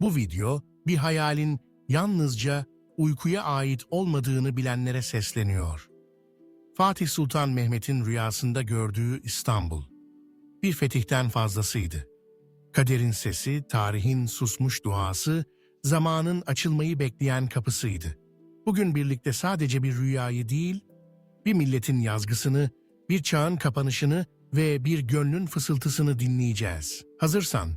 Bu video bir hayalin yalnızca uykuya ait olmadığını bilenlere sesleniyor. Fatih Sultan Mehmet'in rüyasında gördüğü İstanbul. Bir fetihten fazlasıydı. Kaderin sesi, tarihin susmuş duası, zamanın açılmayı bekleyen kapısıydı. Bugün birlikte sadece bir rüyayı değil, bir milletin yazgısını, bir çağın kapanışını ve bir gönlün fısıltısını dinleyeceğiz. Hazırsan,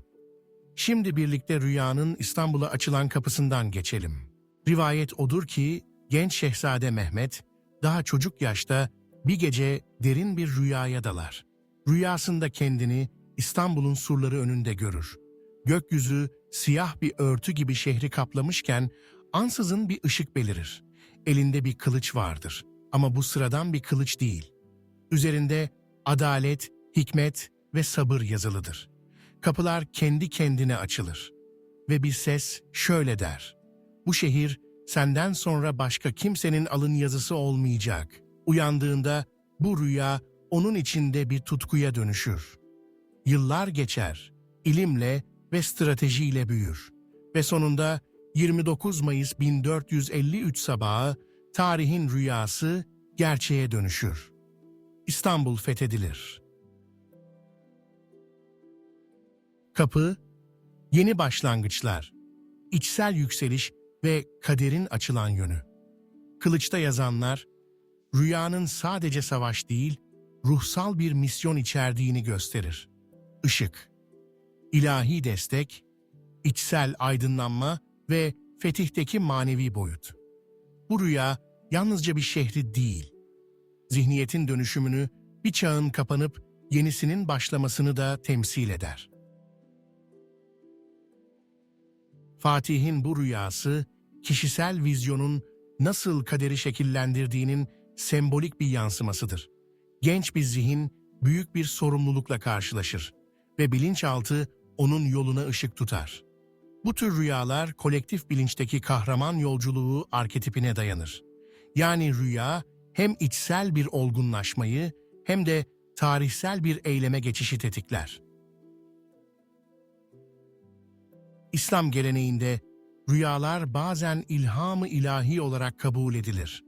şimdi birlikte rüyanın İstanbul'a açılan kapısından geçelim. Rivayet odur ki, genç şehzade Mehmet, daha çocuk yaşta bir gece derin bir rüyaya dalar. Rüyasında kendini İstanbul'un surları önünde görür. Gökyüzü siyah bir örtü gibi şehri kaplamışken ansızın bir ışık belirir. Elinde bir kılıç vardır ama bu sıradan bir kılıç değil. Üzerinde adalet, hikmet ve sabır yazılıdır. Kapılar kendi kendine açılır. Ve bir ses şöyle der. Bu şehir senden sonra başka kimsenin alın yazısı olmayacak. Uyandığında bu rüya onun içinde bir tutkuya dönüşür. Yıllar geçer, ilimle ve stratejiyle büyür. Ve sonunda 29 Mayıs 1453 sabahı tarihin rüyası gerçeğe dönüşür. İstanbul fethedilir. Kapı, yeni başlangıçlar, içsel yükseliş ve kaderin açılan yönü. Kılıçta yazanlar, rüyanın sadece savaş değil, ruhsal bir misyon içerdiğini gösterir. Işık, ilahi destek, içsel aydınlanma ve fetihteki manevi boyut. Bu rüya yalnızca bir şehri değil, zihniyetin dönüşümünü, bir çağın kapanıp yenisinin başlamasını da temsil eder. Fatih'in bu rüyası, kişisel vizyonun nasıl kaderi şekillendirdiğinin sembolik bir yansımasıdır. Genç bir zihin büyük bir sorumlulukla karşılaşır ve bilinçaltı onun yoluna ışık tutar. Bu tür rüyalar kolektif bilinçteki kahraman yolculuğu arketipine dayanır. Yani rüya hem içsel bir olgunlaşmayı hem de tarihsel bir eyleme geçişi tetikler. İslam geleneğinde rüyalar bazen ilhamı ilahi olarak kabul edilir.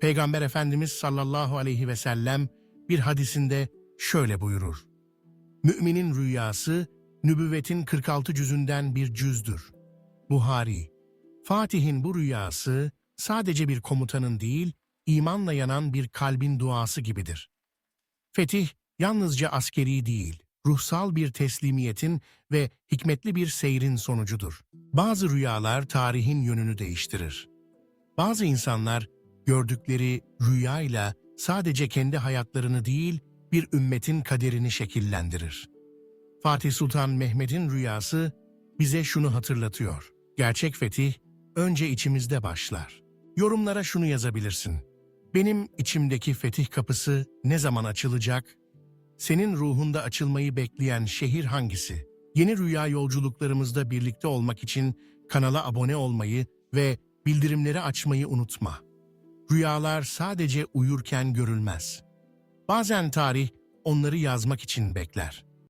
Peygamber Efendimiz sallallahu aleyhi ve sellem bir hadisinde şöyle buyurur. Müminin rüyası, nübüvvetin 46 cüzünden bir cüzdür. Buhari, Fatih'in bu rüyası sadece bir komutanın değil, imanla yanan bir kalbin duası gibidir. Fetih, yalnızca askeri değil, ruhsal bir teslimiyetin ve hikmetli bir seyrin sonucudur. Bazı rüyalar tarihin yönünü değiştirir. Bazı insanlar gördükleri rüyayla sadece kendi hayatlarını değil, bir ümmetin kaderini şekillendirir. Fatih Sultan Mehmet'in rüyası bize şunu hatırlatıyor. Gerçek fetih önce içimizde başlar. Yorumlara şunu yazabilirsin. Benim içimdeki fetih kapısı ne zaman açılacak? Senin ruhunda açılmayı bekleyen şehir hangisi? Yeni rüya yolculuklarımızda birlikte olmak için kanala abone olmayı ve bildirimleri açmayı unutma. Rüyalar sadece uyurken görülmez. Bazen tarih onları yazmak için bekler.